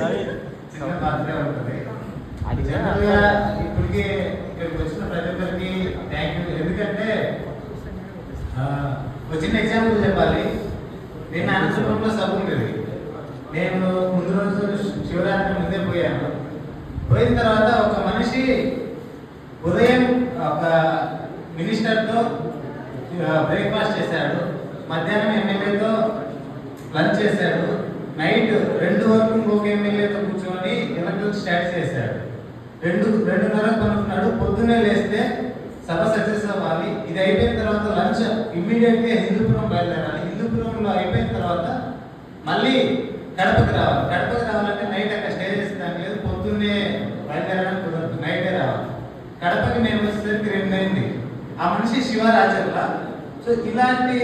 చిన్న పాత్రే ఉంటుంది జనరల్గా ఇప్పటికి ఇక్కడికి వచ్చిన ప్రతి ఒక్కరికి థ్యాంక్ యూ ఎందుకంటే వచ్చిన ఒక ఎగ్జాంపుల్ చెప్పాలి. నేను అనంతపురంలో సభ ఉండేది. నేను ముందు రోజు శివరాత్రి ముందే పోయాను. పోయిన తర్వాత ఒక మనిషి ఉదయం ఒక మినిస్టర్తో బ్రేక్ఫాస్ట్ చేశాడు. మధ్యాహ్నం ఎమ్మెల్యేతో లంచ్ చేశాడు. నైట్ రెండు వరకు ఇంకొక ఎమ్మెల్యేతో కూర్చొని ఎలక్ట్రిక్ స్టార్ట్ చేశాడు. రెండు రెండున్నర కొనుక్కున్నాడు పొద్దున్నే లేస్తే సభ సక్సెస్ అవ్వాలి ఇది అయిపోయిన తర్వాత లంచ్ ఇమ్మీడియట్గా హిందూపురం బయలుదేరాలి. హిందూపురంలో అయిపోయిన తర్వాత మళ్ళీ కడపకి రావాలి. కడపకి రావాలంటే నైట్ అక్కడ స్టే చేసేదానికి లేదు. పొద్దున్నే బయలుదేరడానికి కుదరదు. నైటే రావాలి. కడపకి మేము వచ్చేసరికి రెండైంది. అయింది ఆ మనిషి శివరాచర్ల సో ఇలాంటి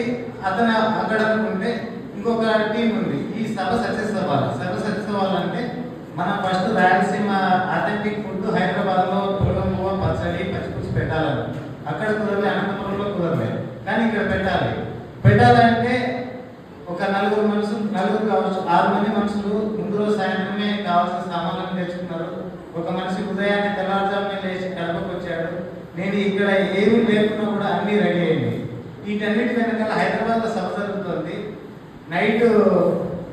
అతను అక్కడ అనుకుంటే ఇంకొక టీం ఉంది. ఈ సభ సక్సెస్ అవ్వాలి సభ సక్సెస్ అవ్వాలంటే మనం ఫస్ట్ రాయలసీమ అథెంటిక్ ఫుడ్ హైదరాబాద్లో లో పచ్చడి పచ్చిపులుసు పెట్టాలని. అక్కడ కుదరలే అనంతపురంలో కుదరలే. కానీ ఇక్కడ పెట్టాలి. పెట్టాలంటే ఒక నలుగురు మనుషులు నలుగురు కావచ్చు. ఆరు మంది మనుషులు ముందు రోజు సాయంత్రమే కావాల్సిన సామాన్లను తెచ్చుకున్నారు. ఒక మనిషి ఉదయాన్నే తెల్లవారుజామునే లేచి కడపకు వచ్చాడు. నేను ఇక్కడ ఏమీ లేకున్నా కూడా అన్నీ రెడీ అయింది. వీటన్నిటి వెనకాల హైదరాబాద్లో సభ జరుగుతుంది. నైట్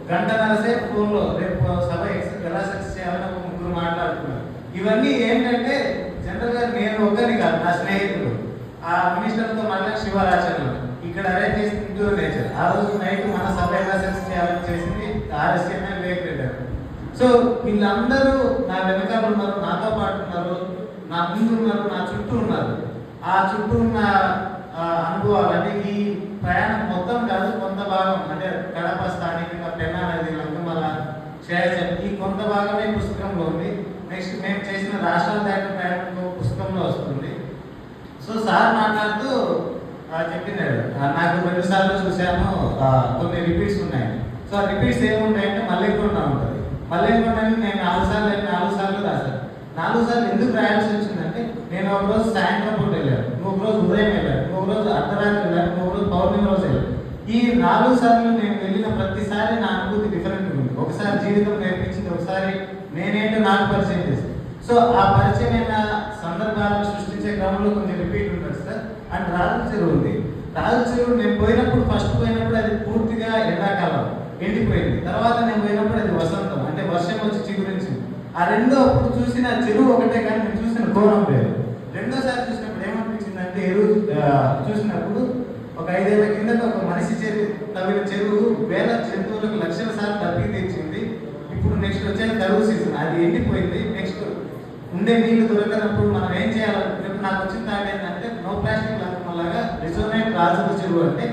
గంటన్నర సేపు ఫోన్లో రేపు సభ ఎలా సక్సెస్ చేయాలని ఒక ముగ్గురు మాట్లాడుతున్నారు. ఇవన్నీ ఏంటంటే జనరల్గా నేను ఒకరిని కాదు నా స్నేహితుడు ఆ మినిస్టర్తో మళ్ళీ శివరాచరణ ఇక్కడ అరేంజ్ చేసి ఇంటూర్ నేచర్ ఆ రోజు నైట్ మన సభ ఎలా సక్సెస్ చేయాలని చేసింది ఆర్ఎస్ఎంఏ వేగరెడ్డారు సో వీళ్ళందరూ నా వెనకాల ఉన్నారు నాతో పాటు ఉన్నారు నా ముందు ఉన్నారు నా చుట్టూ ఉన్నారు. ఆ చుట్టూ ఉన్న ఆ, అనుభవాలు అంటే ఈ ప్రయాణం మొత్తం కాదు కొంత భాగం అంటే కడప స్థానికంగా పెన్నా నది లంకమల క్షేత్రం ఈ కొంత భాగమే పుస్తకంలో ఉంది. నెక్స్ట్ మేము చేసిన రాష్ట్రాల దాకా ప్రయాణం పుస్తకంలో వస్తుంది. సో సార్ మాట్లాడుతూ చెప్పినాడు నాకు రెండు సార్లు చూశాను కొన్ని రిపీట్స్ ఉన్నాయి. సో ఆ రిపీట్స్ ఏముంటాయంటే మల్లెకొండ ఉంటుంది. మల్లెకొండని నేను నాలుగు సార్లు నాలుగు సార్లు రాశాను. నాలుగు సార్లు ఎందుకు రాయాల్సి వచ్చింది నేను ఒక రోజు సాయంత్రం పూట వెళ్ళాను. ఒక రోజు ఉదయం వెళ్ళాను. ఒక రోజు అర్ధరాత్రి వెళ్ళాను. ఒక రోజు పౌర్ణమి రోజు వెళ్ళాను. ఈ నాలుగు సార్లు నేను వెళ్ళిన ప్రతిసారి నా అనుభూతి డిఫరెంట్ ఉంది. ఒకసారి జీవితం నేర్పించింది ఒకసారి నేనేంటో నాకు పరిచయం చేసింది. సో ఆ పరిచయమైన సందర్భాలను సృష్టించే క్రమంలో కొంచెం రిపీట్ ఉంటుంది సార్. అండ్ రాజు చెరువు ఉంది. రాజు చెరువు నేను పోయినప్పుడు ఫస్ట్ పోయినప్పుడు అది పూర్తిగా ఎండాకాలం ఎండిపోయింది. తర్వాత నేను పోయినప్పుడు అది వసంతం. అంటే వర్షం వచ్చి చిగురించింది. ఆ రెండో అప్పుడు చూసిన చెరువు ఒకటే కానీ నేను చూసిన కోణం లేదు రెండోసారి చూసినప్పుడు ఏమనిపించింది అంటే ఎరువు చూసినప్పుడు ఒక ఐదేళ్ళ కిందట ఒక మనిషి చెరువు తవ్విన చెరువు వేల జంతువులకు లక్షల సార్లు తప్పి తెచ్చింది. ఇప్పుడు నెక్స్ట్ వచ్చే కరువు సీజన్ అది ఎండిపోయింది. నెక్స్ట్ ఉండే నీళ్ళు దొరకనప్పుడు మనం ఏం చేయాలి? నాకు వచ్చిన దాని ఏంటంటే నో ప్లాస్టిక్ లాగా రిజర్వేట్ రాజుల చెరువు అంటే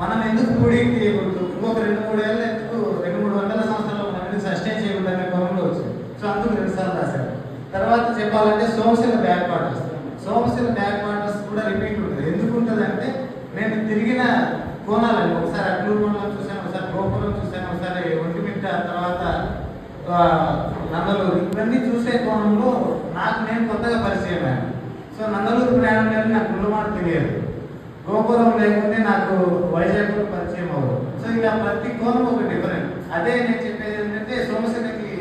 మనం ఎందుకు కూడింగ్ చేయకూడదు? ఇంకొక రెండు మూడు ఏళ్ళ ఎందుకు రెండు మూడు వందల సంవత్సరాలు మనం ఎందుకు సస్టైన్ చేయకూడదు అనే కోణంలో వచ్చింది. సో అందుకు రెండు సార్లు రాశారు. తర్వాత చెప్పాలంటే Somasila back waters. Somasila back waters కూడా రిపీట్ ఉంటుంది. ఎందుకు ఉంటుంది అంటే నేను తిరిగిన కోణాలండి ఒకసారి అట్లూరు మండలం చూశాను ఒకసారి గోపురం చూశాను ఒకసారి ఒంటిమిట్ట తర్వాత నందలూరు. ఇవన్నీ చూసే కోణంలో నాకు నేను కొత్తగా పరిచయం అయ్యాను. సో నందలూరు ప్రయాణం లేదు నాకు గుళ్ళమాట తెలియదు. గోపురం లేకుంటే నాకు వైజాగ్ పరిచయం అవ్వదు. సో ఇలా ప్రతి కోణం ఒక డిఫరెంట్ అదే నేను చెప్పేది ఏంటంటే సోమశిలకి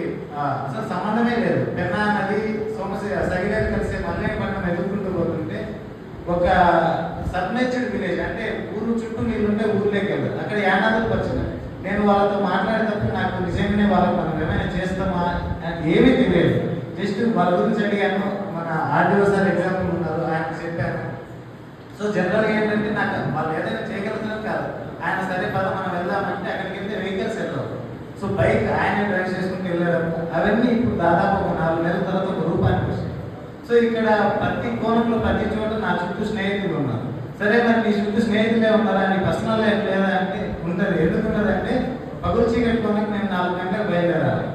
అసలు సంబంధమే లేదు. పెన్నా నది సోమశిల సగిరే ఒక సబ్నేచర్డ్ విలేజ్ అంటే ఊరు చుట్టూ నీళ్ళుంటే ఊర్లోకి వెళ్ళారు. అక్కడ యానాదులు వచ్చినాయి నేను వాళ్ళతో మాట్లాడేటప్పుడు నాకు నిజంగానే వాళ్ళకి మనం ఏమైనా చేస్తామా అని ఏమీ తెలియదు. జస్ట్ వాళ్ళ గురించి అడిగాను మన ఆర్డీఓ సార్ ఎగ్జాంపుల్ ఉన్నారు ఆయన చెప్పాను సో జనరల్గా ఏంటంటే నాకు వాళ్ళు ఏదైనా చేయగలుగుతారు కాదు. ఆయన సరే పద మనం వెళ్దామంటే అక్కడికి వెళ్తే వెహికల్స్ వెళ్ళవు సో బైక్ ఆయన డ్రైవ్ చేసుకుంటూ వెళ్ళడం అవన్నీ ఇప్పుడు దాదాపు ఒక నాలుగు నెలల తర్వాత ఒక రూపానికి వచ్చాయి. సో ఇక్కడ ప్రతి కోణంలో ప్రతి చోట చుట్టూ స్నేహితులు ఉన్నారు. సరే మరి నీ చుట్టూ స్నేహితులే ఉన్నారా? నీ పర్సనల్ లైఫ్ లేదా అంటే ఉంటుంది. ఎందుకున్నదంటే పగులు చీకటి నేను నాలుగు గంటలకు బయలుదేరాలి.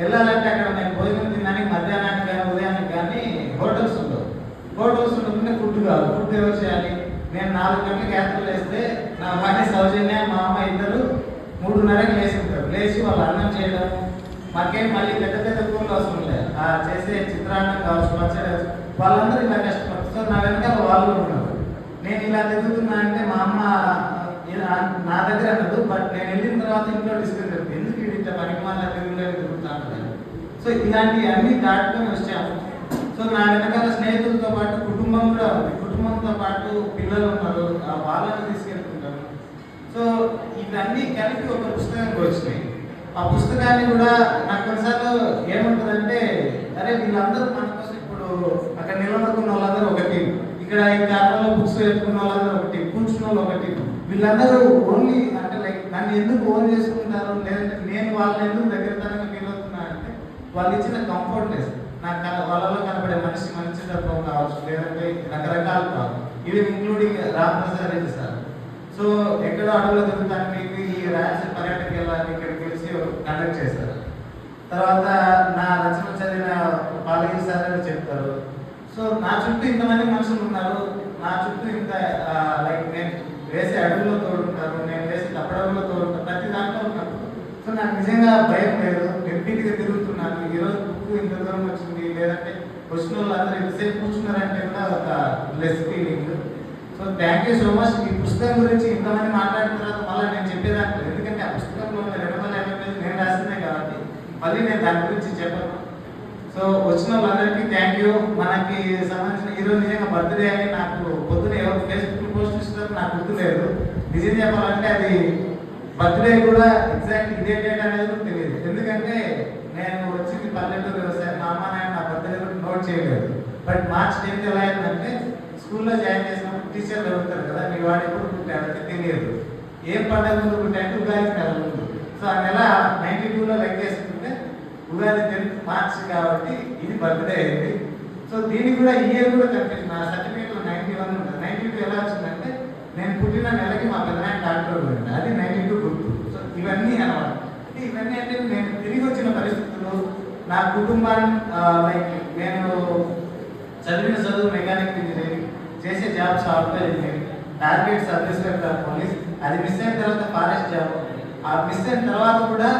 వెళ్ళాలంటే అక్కడ నేను భోజనం తినడానికి మధ్యాహ్నానికి కానీ ఉదయానికి కానీ హోటల్స్ ఉండవు. హోటల్స్ ఉండకుండా ఫుడ్ కాదు. ఫుడ్ ఎవరు చేయాలి? నేను నాలుగు గంటలకు యాత్రలు వేస్తే నా భార్య సౌజన్య మా అమ్మ ఇద్దరు మూడున్నరకి లేచింటారు లేచి వాళ్ళు అన్నం చేయడం మాకేం మళ్ళీ పెద్ద పెద్ద కూరలు అవసరం లేదు ఆ చేసే చిత్రాన్నం కావచ్చు పచ్చడి వాళ్ళందరూ ఇలా కష్టపడతారు నా వెనకాల వాళ్ళు ఉన్నారు నేను ఇలా తిరుగుతున్నా అంటే మా అమ్మ ఇలా నా దగ్గర అనదు బట్ నేను వెళ్ళిన తర్వాత ఇంట్లో డిస్కస్ ఎందుకు ఇది ఇంత పనికి మళ్ళీ తిరుగులేదు సో ఇలాంటి అన్ని దాటుకొని వచ్చాము సో నా వెనకాల స్నేహితులతో పాటు కుటుంబం కూడా ఉంది. కుటుంబంతో పాటు పిల్లలు ఉన్నారు. ఆ వాళ్ళని తీసుకెళ్తుంటారు. సో ఇవన్నీ కలిపి ఒక పుస్తకానికి వచ్చినాయి. ఆ పుస్తకాన్ని కూడా నాకు కొన్నిసార్లు ఏముంటుందంటే అరే వీళ్ళందరూ మన కోసం ఇప్పుడు అక్కడ నిలబడుకున్న వాళ్ళందరూ ఇక్కడ ఈ కాలంలో బుక్స్ పెట్టుకున్న వాళ్ళందరూ ఒకటి కూర్చున్న వాళ్ళు ఒకటి. వీళ్ళందరూ ఓన్లీ అంటే లైక్ నన్ను ఎందుకు ఓన్ చేసుకుంటారు లేదంటే నేను వాళ్ళని ఎందుకు దగ్గరతనంగా ఫీల్ అవుతున్నా అంటే వాళ్ళు ఇచ్చిన కంఫర్ట్నెస్ నాకు కన- వాళ్ళలో కనబడే మనిషి మంచితత్వం కావచ్చు లేదంటే రకరకాలు కావచ్చు. ఇవి including Ramprasad Reddy sir. So ఎక్కడో అడవులు దొరుకుతాను మీకు ఈ రాయలసీమ పర్యాటక వెళ్ళాలని ఇక్కడికి పిలిచి కండక్ట్ చేశారు. తర్వాత నా రచన చదివిన పాలయ్య సార్ అని చెప్తారు సో నా చుట్టూ ఇంతమంది మనుషులు ఉన్నారు. నా చుట్టూ ఇంత లైక్ నేను వేసే అడుగులో తోడుంటారు నేను వేసే తప్పడవుల్లో తోడుంటారు ప్రతి దాంట్లో ఉన్నారు సో నాకు నిజంగా భయం లేదు. ఎంపీగా తిరుగుతున్నాను ఈరోజు బుక్ ఇంత దూరం వచ్చింది లేదంటే వచ్చిన వాళ్ళందరూ ఎంతసేపు కూర్చున్నారంటే కూడా ఒక less feeling so thank you so much ఈ పుస్తకం గురించి ఇంతమంది మాట్లాడిన తర్వాత మళ్ళీ నేను చెప్పేదాంట్లో ఎందుకంటే ఆ పుస్తకంలో ఉన్న రెండు వందల ఎనభై నేను రాసిందే కాబట్టి మళ్ళీ నేను దాని గురించి చెప్పను. సో వచ్చిన వాళ్ళందరికీ థ్యాంక్ యూ మనకి సంబంధించిన ఈరోజు నిజంగా బర్త్డే అని నాకు పొద్దున ఎవరు ఫేస్బుక్ పోస్ట్ ఇస్తారు నాకు గుర్తులేదు. నిజం చెప్పాలంటే అది బర్త్డే కూడా ఎగ్జాక్ట్ ఇదే డేట్ అనేది కూడా తెలియదు. ఎందుకంటే నేను వచ్చింది పల్లెటూరు వ్యవసాయం. మా అమ్మ నాయన నా బర్త్డే కూడా నోట్ చేయలేదు. బట్ మార్చ్ టెన్త్ ఎలా అయిందంటే స్కూల్లో జాయిన్ చేసినప్పుడు టీచర్లు అడుగుతారు కదా మీ వాడు ఎప్పుడు పుట్టాడంటే తెలియదు. ఏం పండుగ ముందు పుట్టాడంటే ఉగాది నెల ముందు. సో ఆ నెల నైన్టీ టూలో లెక్కేసి ఉగాది టెన్త్ మార్చ్ కాబట్టి ఇది బర్త్డే అయింది. సో దీనికి కూడా ఇయర్ కూడా కనిపిస్తుంది నా సర్టిఫికేట్లో నైన్టీ వన్ ఉంటుంది నైన్టీ టూ ఎలా వచ్చిందంటే నేను పుట్టిన నెలకి మా పెద్దనాయన డాక్టర్ పోయింది. అది నైన్టీ టూ గుర్తు. సో ఇవన్నీ అనమాట. అంటే ఇవన్నీ అంటే నేను తిరిగి వచ్చిన పరిస్థితులు నా కుటుంబాన్ని లైక్ నేను చదివిన చదువు మెకానిక్ ఇంజనీరింగ్ చేసే job software engineering target service police అది మిస్ అయిన తర్వాత ఫారెస్ట్ జాబ్ ఆ మిస్ అయిన తర్వాత కూడా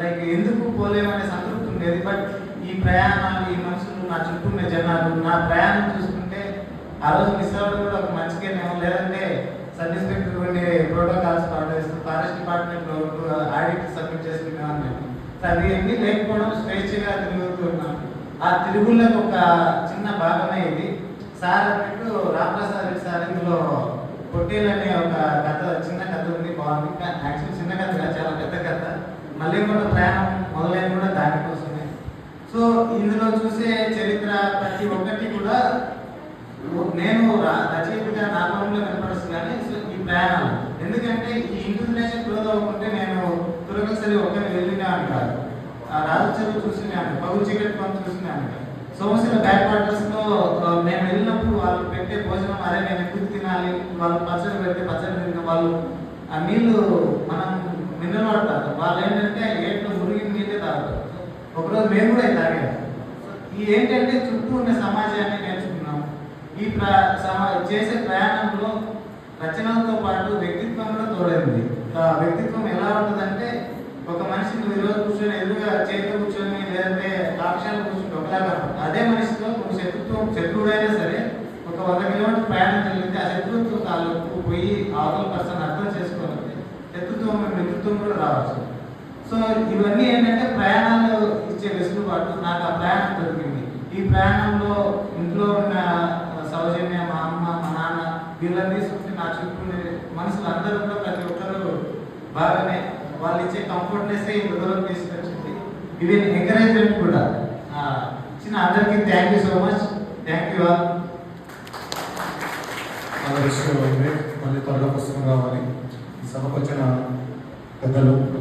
లైక్ ఎందుకు పోలేమనే సంతృప్తి ఉండేది. బట్ ఈ ప్రయాణాలు ఈ మనుషులు నా చుట్టూ ఉన్న జనాలు నా ప్రయాణం చూసుకుంటే ఆ రోజు మిస్ అవ్వడం కూడా ఒక మంచిగానేమో లేదంటే సబ్ ఇన్స్పెక్టర్ కొన్ని ప్రోటోకాల్స్ పాటిస్తూ ఫారెస్ట్ డిపార్ట్మెంట్లో ఆడిట్ సబ్మిట్ చేసుకునేవాడిని నేను. అది ఏమీ లేకపోవడం స్వేచ్ఛగా తిరుగుతున్నాను ఆ తిరుగుళ్ళకు ఒక చిన్న భాగమే ఇది. సార్ అన్నట్టు రామప్రసాద్ రెడ్డి సార్ ఇందులో పొట్టేలు అనే ఒక కథ చిన్న కథ ఉంది బాగుంది. యాక్చువల్ చిన్న కథ చాలా పెద్ద కథ. మళ్ళీ కూడా ప్రయాణం మొదలైన కూడా దానికోసమే. సో ఇందులో చూసే చరిత్ర ప్రతి ఒక్కటి కూడా నేను రచయితగా నా పనులు కనపడచ్చు కానీ సో ఈ ప్రయాణాలు. ఎందుకంటే ఈ ఇంటర్నేషన్ క్లోజ్ అవ్వకుంటే నేను తురకసరి ఒక్కరిని వెళ్ళినా అంటారు. ఆ రాజు చెరువు చూసినాను పగు చీకటి చూసినా చూసినాను సోమశిల బ్యాక్ వాటర్స్లో మేము వెళ్ళినప్పుడు వాళ్ళు పెట్టే భోజనం అదే నేను ఎక్కువ తినాలి? వాళ్ళు పచ్చడి పెడితే పచ్చడి తిన్న వాళ్ళు ఆ నీళ్ళు మనం మినరల్ వాటర్ వాళ్ళు ఏంటంటే ఏట్లో మురిగిన నీళ్ళే తాగుతారు ఒకరోజు మేము కూడా ఇది తాగాము ఈ ఏంటంటే చుట్టూ ఉన్న సమాజాన్ని నేర్చుకున్నాం. ఈ ప్రా సమా చేసే ప్రయాణంలో రచనలతో పాటు వ్యక్తిత్వం కూడా తోడైంది. ఆ వ్యక్తిత్వం ఎలా ఉంటుందంటే ఒక మనిషి నువ్వు ఈరోజు కూర్చొని ఎదురుగా చేతిలో కూర్చొని లేదంటే సాక్ష్యాలు కూర్చొని ఒకలాగా అదే మనిషితో ఒక శత్రుత్వం శత్రువుడైనా సరే ఒక వంద కిలోమీటర్ ప్రయాణం జరిగితే ఆ శత్రుత్వం తాలూకు పోయి అవతల పర్సన్ అర్థం వ్యక్తిత్వం వ్యక్తిత్వం కూడా రావచ్చు. సో ఇవన్నీ ఏంటంటే ప్రయాణాలు ఇచ్చే వెసులుబాటు నాకు ఆ ప్రయాణం దొరికింది. ఈ ప్రయాణంలో ఇంట్లో ఉన్న సౌజన్య మా అమ్మ మా నాన్న వీళ్ళని తీసుకుంటే నా చుట్టూ ఉండే మనుషులు అందరూ కూడా ప్రతి ఒక్కరు బాగానే వాళ్ళు ఇచ్చే కంఫర్ట్నెస్ ఇంత దూరం తీసుకొచ్చింది. ఇది ఎంకరేజ్మెంట్ కూడా. ఇచ్చిన అందరికీ thank you so much thank you all విషయం మళ్ళీ త్వరగా పుస్తకం కావాలి సభకు వచ్చిన Póngalo.